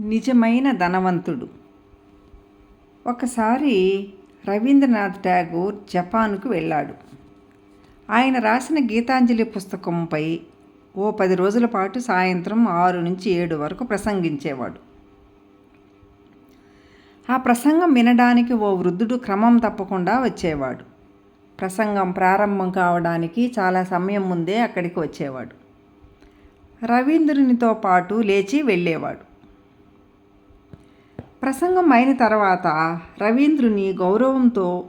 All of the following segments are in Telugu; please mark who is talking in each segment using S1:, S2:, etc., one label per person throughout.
S1: నిజమైన ధనవంతుడు. ఒకసారి రవీంద్రనాథ్ ఠాగూర్ జపాన్కు వెళ్ళాడు. ఆయన రాసిన గీతాంజలి పుస్తకంపై ఓ పది రోజుల పాటు సాయంత్రం ఆరు నుంచి ఏడు వరకు ప్రసంగించేవాడు. ఆ ప్రసంగం వినడానికి ఓ వృద్ధుడు క్రమం తప్పకుండా వచ్చేవాడు. ప్రసంగం ప్రారంభం కావడానికి చాలా సమయం ముందే అక్కడికి వచ్చేవాడు. రవీంద్రునితో పాటు లేచి వెళ్ళేవాడు. ప్రసంగం అయిన తర్వాత రవీంద్రుని గౌరవంతో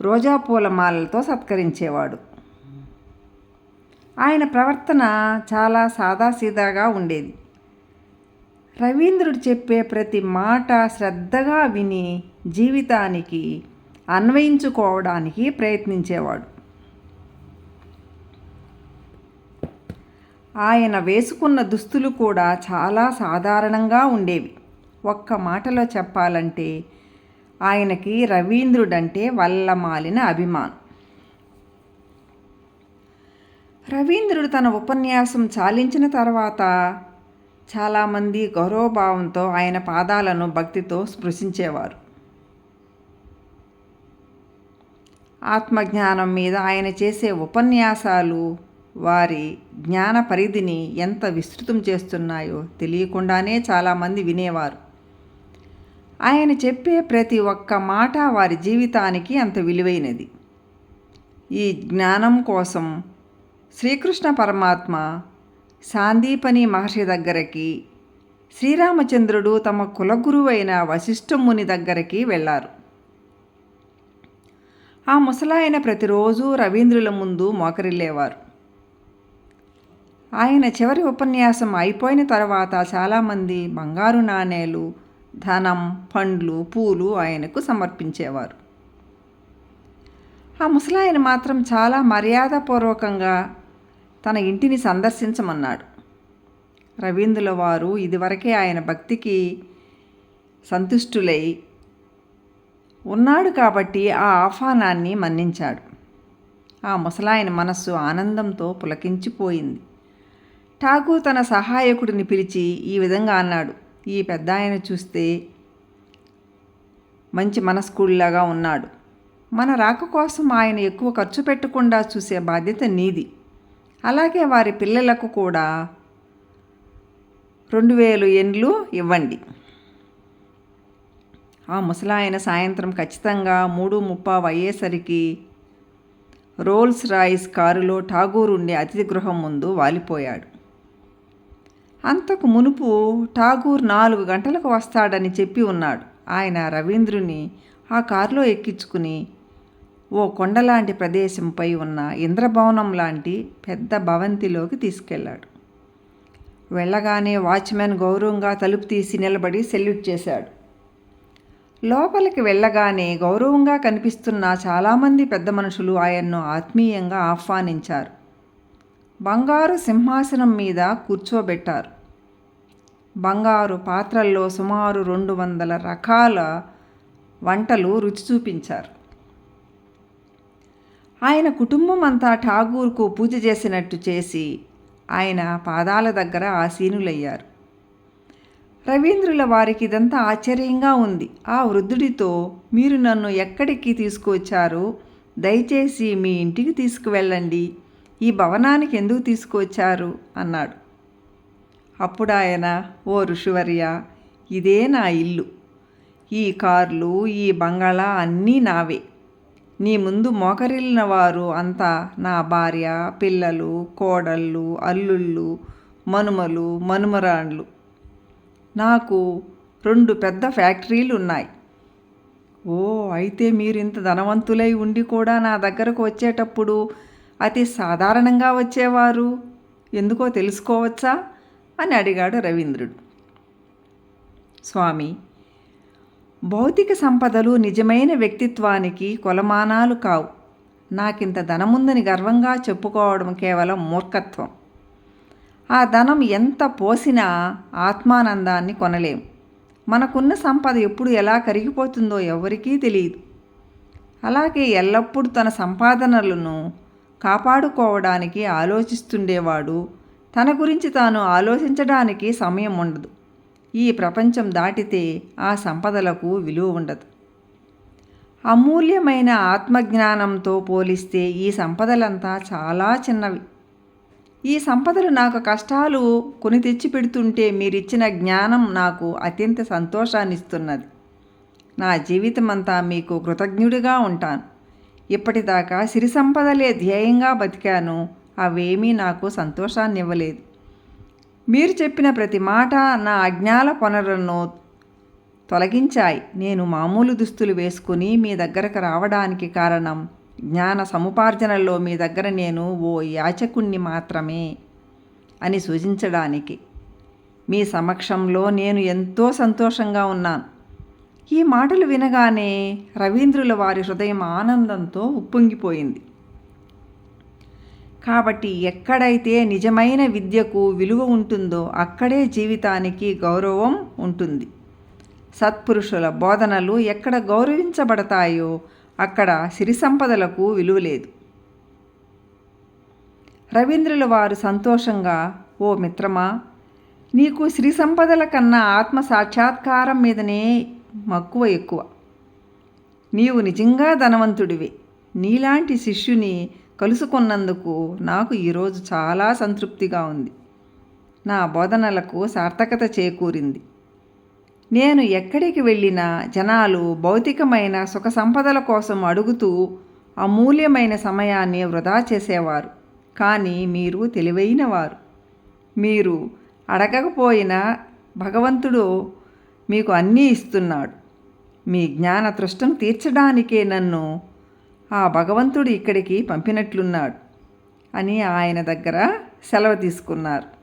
S1: రోజా పూలమాలలతో సత్కరించేవాడు. ఆయన ప్రవర్తన చాలా సాదాసీదాగా ఉండేది. రవీంద్రుడు చెప్పే ప్రతి మాట శ్రద్ధగా విని జీవితానికి అన్వయించుకోవడానికి ప్రయత్నించేవాడు. ఆయన వేసుకున్న దుస్తులు కూడా చాలా సాధారణంగా ఉండేవి. ఒక్క మాటలో చెప్పాలంటే ఆయనకి రవీంద్రుడంటే వల్లమాలిన అభిమానం. రవీంద్రుడు తన ఉపన్యాసం చాలించిన తర్వాత చాలామంది గౌరవభావంతో ఆయన పాదాలను భక్తితో స్పృశించేవారు. ఆత్మజ్ఞానం మీద ఆయన చేసే ఉపన్యాసాలు వారి జ్ఞాన పరిధిని ఎంత విస్తృతం చేస్తున్నాయో తెలియకుండానే చాలామంది వినేవారు. ఆయన చెప్పే ప్రతి ఒక్క మాట వారి జీవితానికి అంత విలువైనది. ఈ జ్ఞానం కోసం శ్రీకృష్ణ పరమాత్మ సాందీపని మహర్షి దగ్గరికి శ్రీరామచంద్రుడు తమ కులగురువైన వశిష్ఠముని దగ్గరికి వెళ్ళారు. ఆ ముసలాయన ప్రతిరోజు రవీంద్రుల ముందు మోకరిల్లేవారు. ఆయన చివరి ఉపన్యాసం అయిపోయిన తర్వాత చాలామంది బంగారు నాణేలు ధనం పండ్లు పూలు ఆయనకు సమర్పించేవారు. ఆ ముసలాయన మాత్రం చాలా మర్యాదపూర్వకంగా తన ఇంటిని సందర్శించమన్నాడు. రవీంద్రుల వారు ఇదివరకే ఆయన భక్తికి సంతుష్టులై ఉన్నాడు కాబట్టి ఆ ఆహ్వానాన్ని మన్నించాడు. ఆ ముసలాయన మనస్సు ఆనందంతో పులకించిపోయింది. ఠాగూర్ తన సహాయకుడిని పిలిచి ఈ విధంగా అన్నాడు. ఈ పెద్ద ఆయన చూస్తే మంచి మనస్కుడిలాగా ఉన్నాడు. మన రాక కోసం ఆయన ఎక్కువ ఖర్చు పెట్టకుండా చూసే బాధ్యత నీది. అలాగే వారి పిల్లలకు కూడా రెండు వేలు ఎండ్లు ఇవ్వండి. ఆ ముసలాయన సాయంత్రం ఖచ్చితంగా మూడు ముప్పావు అయ్యేసరికి రోల్స్ రాయిస్ కారులో ఠాగూర్ ఉండే అతిథి గృహం ముందు వాలిపోయాడు. అంతకు మునుపు ఠాగూర్ నాలుగు గంటలకు వస్తాడని చెప్పి ఉన్నాడు. ఆయన రవీంద్రుని ఆ కారులో ఎక్కించుకుని ఓ కొండలాంటి ప్రదేశంపై ఉన్న ఇంద్రభవనం లాంటి పెద్ద భవంతిలోకి తీసుకెళ్ళాడు. వెళ్ళగానే వాచ్మెన్ గౌరవంగా తలుపు తీసి నిలబడి సెల్యూట్ చేశాడు. లోపలికి వెళ్ళగానే గౌరవంగా కనిపిస్తున్న చాలామంది పెద్ద మనుషులు ఆయన్ను ఆత్మీయంగా ఆహ్వానించారు. బంగారు సింహాసనం మీద కూర్చోబెట్టారు. బంగారు పాత్రల్లో సుమారు రెండు వందల రకాల వంటలు రుచి చూపించారు. ఆయన కుటుంబం అంతా ఠాగూర్కు పూజ చేసినట్టు చేసి ఆయన పాదాల దగ్గర ఆసీనులయ్యారు. రవీంద్రుల వారికి ఇదంతా ఆశ్చర్యంగా ఉంది. ఆ వృద్ధుడితో మీరు నన్ను ఎక్కడికి తీసుకువచ్చారు? దయచేసి మీ ఇంటికి తీసుకువెళ్ళండి. ఈ భవనానికి ఎందుకు తీసుకువచ్చారు? అన్నాడు. అప్పుడాయన ఓ ఋషివర్య ఇదే నా ఇల్లు. ఈ కార్లు ఈ బంగాళా అన్నీ నావే. నీ ముందు మోకరిల్లిన వారు అంతా నా భార్య పిల్లలు కోడళ్ళు అల్లుళ్ళు మనుమలు మనుమరాండ్లు. నాకు రెండు పెద్ద ఫ్యాక్టరీలు ఉన్నాయి ఓ అయితే మీరు ఇంత ధనవంతులై ఉండి కూడా నా దగ్గరకు వచ్చేటప్పుడు అతి సాధారణంగా వచ్చేవారు? ఎందుకో తెలుసుకోవచ్చా? అని అడిగాడు రవీంద్రుడు. స్వామి భౌతిక సంపదలు నిజమైన వ్యక్తిత్వానికి కొలమానాలు కావు. నాకింత ధనముందని గర్వంగా చెప్పుకోవడం కేవలం మూర్ఖత్వం. ఆ ధనం ఎంత పోసినా ఆత్మానందాన్ని కొనలేం. మనకున్న సంపద ఎప్పుడు ఎలా కరిగిపోతుందో ఎవరికీ తెలియదు. అలాగే ఎల్లప్పుడూ తన సంపాదనలను కాపాడుకోవడానికి ఆలోచిస్తుండేవాడు తన గురించి తాను ఆలోచించడానికి సమయం ఉండదు. ఈ ప్రపంచం దాటితే ఆ సంపదలకు విలువ ఉండదు. అమూల్యమైన ఆత్మజ్ఞానంతో పోలిస్తే ఈ సంపదలంతా చాలా చిన్నవి. ఈ సంపదలు నాకు కష్టాలు కొని తెచ్చి పెడుతుంటే మీరిచ్చిన జ్ఞానం నాకు అత్యంత సంతోషాన్నిస్తున్నది. నా జీవితమంతా మీకు కృతజ్ఞుడిగా ఉంటాను. ఇప్పటిదాకా సిరి సంపదలే ధ్యేయంగా బతికాను. అవేమీ నాకు సంతోషాన్ని ఇవ్వలేదు మీరు చెప్పిన ప్రతి మాట నా అజ్ఞాల పనులను తొలగించాయి. నేను మామూలు దుస్తులు వేసుకుని మీ దగ్గరకు రావడానికి కారణం జ్ఞాన సముపార్జనలో మీ దగ్గర నేను ఓ యాచకుణ్ణి మాత్రమే అని సూచించడానికి. మీ సమక్షంలో నేను ఎంతో సంతోషంగా ఉన్నాను. ఈ మాటలు వినగానే రవీంద్రుల వారి హృదయం ఆనందంతో ఉప్పొంగిపోయింది. కాబట్టి ఎక్కడైతే నిజమైన విద్యకు విలువ ఉంటుందో అక్కడే జీవితానికి గౌరవం ఉంటుంది. సత్పురుషుల బోధనలు ఎక్కడ గౌరవించబడతాయో అక్కడ సిరి సంపదలకు విలువ లేదు. రవీంద్రుల వారు సంతోషంగా ఓ మిత్రమా నీకు శ్రీ సంపదల కన్నా ఆత్మ సాక్షాత్కారం మీదనే మక్కువ ఎక్కువ. నీవు నిజంగా ధనవంతుడివి. నీలాంటి శిష్యుని కలుసుకున్నందుకు నాకు ఈరోజు చాలా సంతృప్తిగా ఉంది. నా బోధనలకు సార్థకత చేకూరింది. నేను ఎక్కడికి వెళ్ళినా జనాలు భౌతికమైన సుఖ సంపదల కోసం అడుగుతూ అమూల్యమైన సమయాన్ని వృధా చేసేవారు. కానీ మీరు తెలివైనవారు మీరు అడగకపోయినా భగవంతుడు మీకు అన్నీ ఇస్తున్నాడు. మీ జ్ఞాన తృష్టం తీర్చడానికే నన్ను ఆ భగవంతుడు ఇక్కడికి పంపినట్లున్నాడు అని ఆయన దగ్గర సెలవు తీసుకున్నారు.